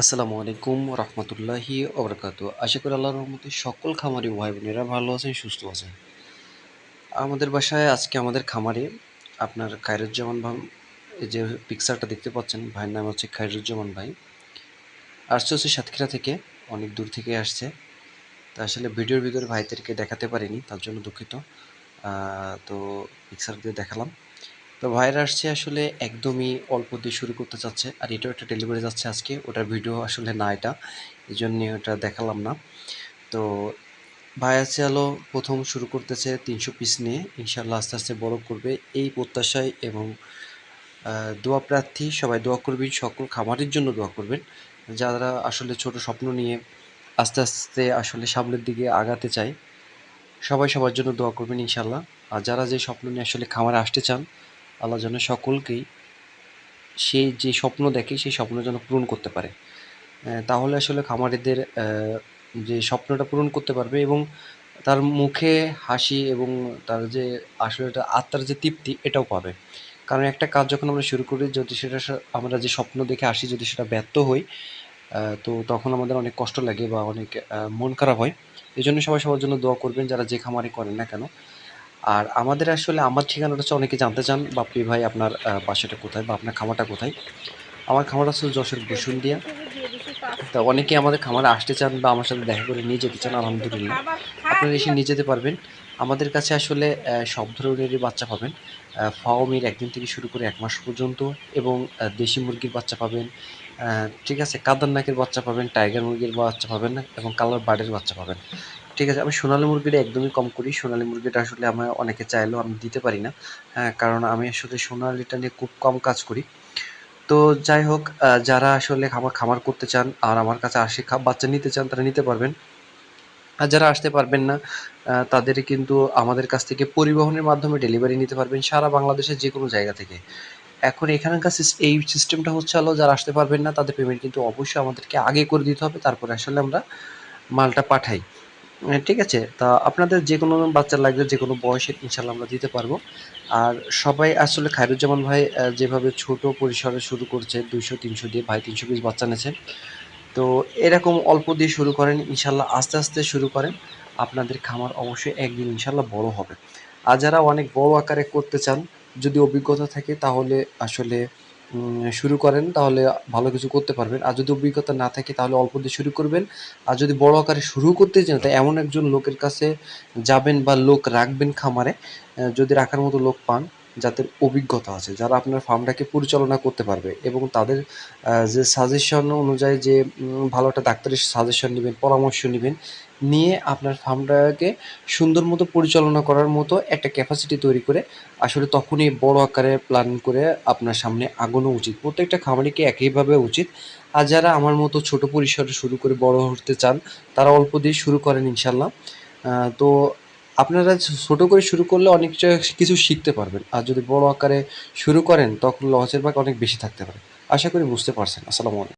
আসসালামু আলাইকুম রহমতুল্লাহি ওবরাকাত আশা করি আল্লাহর রহমতে সকল খামারি ভাই বোনেরা ভালো আছেন, সুস্থ আছেন। আমাদের বাসায় আজকে আমাদের খামারে আপনার খায়রুজ্জামান ভাই যে পিকচারটা দেখতে পাচ্ছেন, ভাইয়ের নাম হচ্ছে খায়রুজ্জামান ভাই। আসছে হচ্ছে সাতক্ষীরা থেকে, অনেক দূর থেকে আসছে। তা আসলে ভিডিওর ভিতরে ভাইদেরকে দেখাতে পারিনি, তার জন্য দুঃখিত। তো পিকচার দিয়ে দেখালাম। তো ভাইরা আসছে আসলে একদমই অল্প দিয়ে শুরু করতে চাচ্ছে, আর এটাও একটা ডেলিভারি যাচ্ছে আজকে। ওটার ভিডিও আসলে না এটা এই জন্য ওটা দেখালাম না। তো ভাই আছে আলো প্রথম শুরু করতেছে তিনশো পিস নিয়ে। ইনশাল্লাহ আস্তে আস্তে বড় করবে এই প্রত্যাশায় এবং দোয়া প্রার্থী, সবাই দোয়া করবেন, সকল খামারের জন্য দোয়া করবেন। যারা আসলে ছোট স্বপ্ন নিয়ে আস্তে আস্তে আসলে সামনের দিকে আগাতে চায়, সবাই সবার জন্য দোয়া করবেন ইনশাল্লাহ আর যারা যে স্বপ্ন নিয়ে আসলে খামারে আসতে চান আল্লাহ যেন সকলকেই সে যে স্বপ্ন দেখে, সেই স্বপ্ন যেন পূরণ করতে পারে। তাহলে আসলে খামারিদের যে স্বপ্নটা পূরণ করতে পারবে এবং তার মুখে হাসি এবং তার যে আসলে এটা আত্মার যে তৃপ্তি, এটাও পাবে। কারণ একটা কাজ যখন আমরা শুরু করি, যদি সেটা আমরা যে স্বপ্ন দেখে আসি যদি সেটা ব্যর্থ হই তো তখন আমাদের অনেক কষ্ট লাগে বা অনেক মন খারাপ হয়। এই জন্য সবাই সবার জন্য দোয়া করবেন, যারা যে খামারে করেন না কেন। আর আমাদের আসলে আমার ঠিকানাটা হচ্ছে অনেকে জানতে চান বাপ্পি ভাই আপনার বাসাটা কোথায় বা আপনার খামারটা কোথায়? আমার খামারটা হচ্ছে যশোর বসুন্দিয়া তা অনেকে আমাদের খামারে আসতে চান বা আমার সাথে দেখা করে নিয়ে যেতে চান, আলহামদুলিল্লাহ। আপনারা এসে নিয়ে যেতে পারবেন। আমাদের কাছে আসলে সব ধরনেরই বাচ্চা পাবেন। ফাওমির একদিন থেকে শুরু করে এক মাস পর্যন্ত এবং দেশি মুরগির বাচ্চা পাবেন। ঠিক আছে, কাদার নাকের বাচ্চা পাবেন, টাইগার মুরগির বাচ্চা পাবেন এবং কালার বার্ডের বাচ্চা পাবেন। ঠিক আছে, আমি সোনালী মুরগিটা একদমই কম করি। সোনালী মুরগিটা আসলে আমার অনেকে চাইলেও আমি দিতে পারি না। হ্যাঁ কারণ আমি আসলে সোনালিটা নিয়ে খুব কম কাজ করি। তো যাই হোক যারা আসলে খামার খামার করতে চান আর আমার কাছে আসে বাচ্চা নিতে চান, তারা নিতে পারবেন। আর যারা আসতে পারবেন না তাদের কিন্তু আমাদের কাছ থেকে পরিবহনের মাধ্যমে ডেলিভারি নিতে পারবেন সারা বাংলাদেশের যে কোনো জায়গা থেকে। এখন এখানকার এই সিস্টেমটা হচ্ছে হলো, যারা আসতে পারবেন না, তাদের পেমেন্ট কিন্তু অবশ্যই আমাদেরকে আগে করে দিতে হবে। তারপরে আসলে আমরা মালটা পাঠাই। ঠিক আছে। তা আপনাদের যে কোনো বাচ্চা লাগবে যে কোনো বয়সে ইনশাল্লাহ আমরা দিতে পারব। আর সবাই আসলে খায়রুজ্জামান ভাই যেভাবে ছোট পরিসরে শুরু করছে, দুইশো, তিনশো দিয়ে ভাই তিনশো পিস বাচ্চা নেছে তো এরকম অল্প দিয়ে শুরু করেন, ইনশাল্লাহ আস্তে আস্তে শুরু করেন। আপনাদের খামার অবশ্যই একদিন ইনশাল্লাহ বড় হবে। আর যারা অনেক বড় আকারে করতে চান, যদি অভিজ্ঞতা থাকে, তাহলে আসলে শুরু করেন, তাহলে ভালো কিছু করতে পারবেন। আর যদি অভিজ্ঞতা না থাকে, তাহলে অল্প দিয়ে শুরু করবেন। আর যদি বড় আকারে শুরু করতে চান, তা এমন একজন লোকের কাছে যাবেন বা লোক রাখবেন খামারে যদি রাখার মতো লোক পান। যাদের অভিজ্ঞতা আছে, যারা আপনার ফার্মটাকে পরিচালনা করতে পারবে এবং তাদের যে সাজেশন অনুযায়ী যে ভালো একটা ডাক্তারের সাজেশন নেবেন, পরামর্শ নেবেন, নিয়ে আপনার ফার্মটাকে সুন্দর মতো পরিচালনা করার মতো একটা ক্যাপাসিটি তৈরি করে আসলে তখনই বড় আকারে প্ল্যান করে আপনার সামনে আগানো উচিত। প্রত্যেকটা খামারিকে একইভাবে উচিত। আর যারা আমার মতো ছোট পরিসরে শুরু করে বড় হতে চান, তারা অল্প দিয়ে শুরু করেন ইনশাল্লাহ তো আপনারা ছোট করে শুরু করলে অনেক কিছু শিখতে পারবেন। আর যদি বড় আকারে শুরু করেন, তখন লসের ভাগ অনেক বেশি থাকতে পারে। আশা করি বুঝতে পারছেন। আসসালামু আলাইকুম।